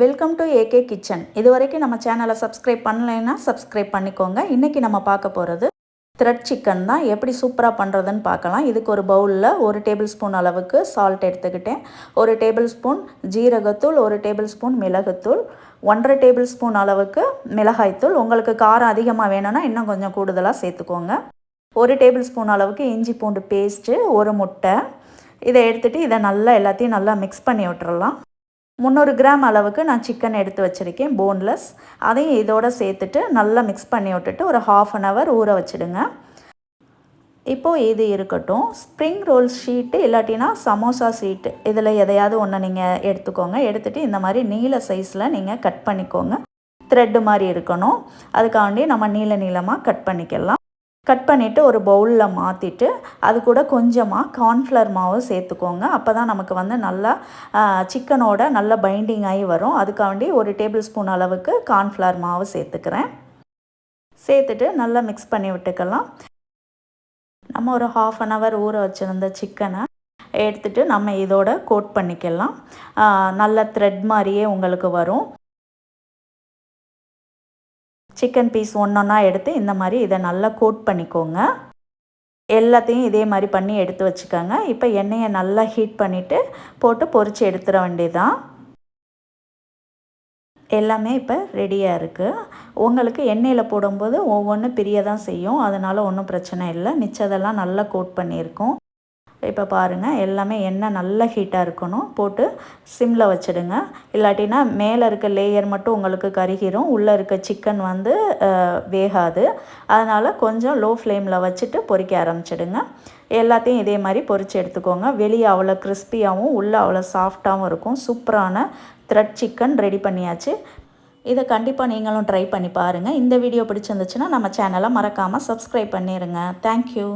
Welcome to AK kitchen இது வரைக்கும் நம்ம சேனலை சப்ஸ்கிரைப் பண்ணலைன்னா சப்ஸ்கிரைப் பண்ணிக்கோங்க. இன்றைக்கி நம்ம பார்க்க போகிறது த்ரெட் சிக்கன் தான். எப்படி சூப்பராக பண்ணுறதுன்னு பார்க்கலாம். இதுக்கு ஒரு பவுலில் ஒரு டேபிள் ஸ்பூன் அளவுக்கு சால்ட் எடுத்துக்கிட்டேன். ஒரு டேபிள் ஸ்பூன் ஜீரகத்தூள் ஒரு டேபிள் ஸ்பூன் மிளகுத்தூள் ஒன்றரை டேபிள் ஸ்பூன் அளவுக்கு மிளகாய்த்தூள். உங்களுக்கு காரம் அதிகமாக வேணும்னா இன்னும் கொஞ்சம் கூடுதலாக சேர்த்துக்கோங்க. ஒரு டேபிள் ஸ்பூன் அளவுக்கு இஞ்சி பூண்டு பேஸ்ட்டு ஒரு முட்டை. இதை எடுத்துகிட்டு இதை நல்லா எல்லாத்தையும் நல்லா மிக்ஸ் பண்ணி விட்டுறலாம். முந்நூறு கிராம் அளவுக்கு நான் சிக்கன் எடுத்து வச்சுருக்கேன் போன்லெஸ் அதையும் இதோடு சேர்த்துட்டு நல்லா மிக்ஸ் பண்ணி விட்டுட்டு ஒரு ஹாஃப் அன் ஹவர் ஊற வச்சுடுங்க. இப்போது இது இருக்கட்டும். ஸ்ப்ரிங் ரோல் ஷீட்டு இல்லாட்டினா சமோசா ஷீட்டு இதில் எதையாவது ஒன்று நீங்கள் எடுத்துக்கோங்க. எடுத்துகிட்டு இந்த மாதிரி நீல சைஸில் நீங்கள் கட் பண்ணிக்கோங்க. த்ரெட்டு மாதிரி இருக்கணும். அதுக்காண்டி நம்ம நீள நீளமாக கட் பண்ணிக்கலாம். கட் பண்ணிவிட்டு ஒரு பவுலில் மாற்றிட்டு அது கூட கொஞ்சமாக கார்ன்ஃப்ளவர் மாவு சேர்த்துக்கோங்க. அப்போ தான் நமக்கு வந்து நல்லா சிக்கனோட நல்ல பைண்டிங் ஆகி வரும். அதுக்காண்டி ஒரு டேபிள் ஸ்பூன் அளவுக்கு கார்ன்ஃப்ளவர் மாவு சேர்த்துக்கிறேன். சேர்த்துட்டு நல்லா மிக்ஸ் பண்ணி விட்டுக்கலாம். நம்ம ஒரு ஹாஃப் அன் ஹவர் ஊற வச்சுருந்த சிக்கனை எடுத்துகிட்டு நம்ம இதோட கோட் பண்ணிக்கலாம். நல்ல த்ரெட் மாதிரியே உங்களுக்கு வரும். சிக்கன் பீஸ் ஒன்றொன்னா எடுத்து இந்த மாதிரி இதை நல்லா கோட் பண்ணிக்கோங்க. எல்லாத்தையும் இதே மாதிரி பண்ணி எடுத்து வச்சுக்கோங்க. இப்போ எண்ணெயை நல்லா ஹீட் பண்ணிவிட்டு போட்டு பொறிச்சு எடுத்துட வேண்டியதான் எல்லாமே இப்போ ரெடியாக இருக்குது உங்களுக்கு எண்ணெயில் போடும்போது ஒவ்வொன்றும் பிரிய தான் செய்யும். அதனால் ஒன்றும் பிரச்சனை இல்லை. மிச்சதெல்லாம் நல்லா கோட் பண்ணியிருக்கோம். இப்போ பாருங்கள் எல்லாமே எண்ணெய் நல்லா ஹீட்டாக இருக்கணும். போட்டு சிம்மில் வச்சுடுங்க. இல்லாட்டினா மேலே இருக்க லேயர் மட்டும் உங்களுக்கு கருகிரும். உள்ளே இருக்க சிக்கன் வந்து வேகாது. அதனால் கொஞ்சம் லோ ஃப்ளேமில் வச்சுட்டு பொறிக்க ஆரம்பிச்சிடுங்க. எல்லாத்தையும் இதே மாதிரி பொறிச்சு எடுத்துக்கோங்க. வெளியே அவ்வளோ கிறிஸ்பியாகவும் உள்ளே அவ்வளோ சாஃப்டாகவும் இருக்கும். சூப்பரான த்ரெட் சிக்கன் ரெடி பண்ணியாச்சு. இதை கண்டிப்பாக நீங்களும் ட்ரை பண்ணி பாருங்கள் இந்த வீடியோ பிடிச்சிருந்துச்சுன்னா நம்ம சேனலை மறக்காமல் சப்ஸ்கிரைப் பண்ணிடுங்க தேங்க்யூ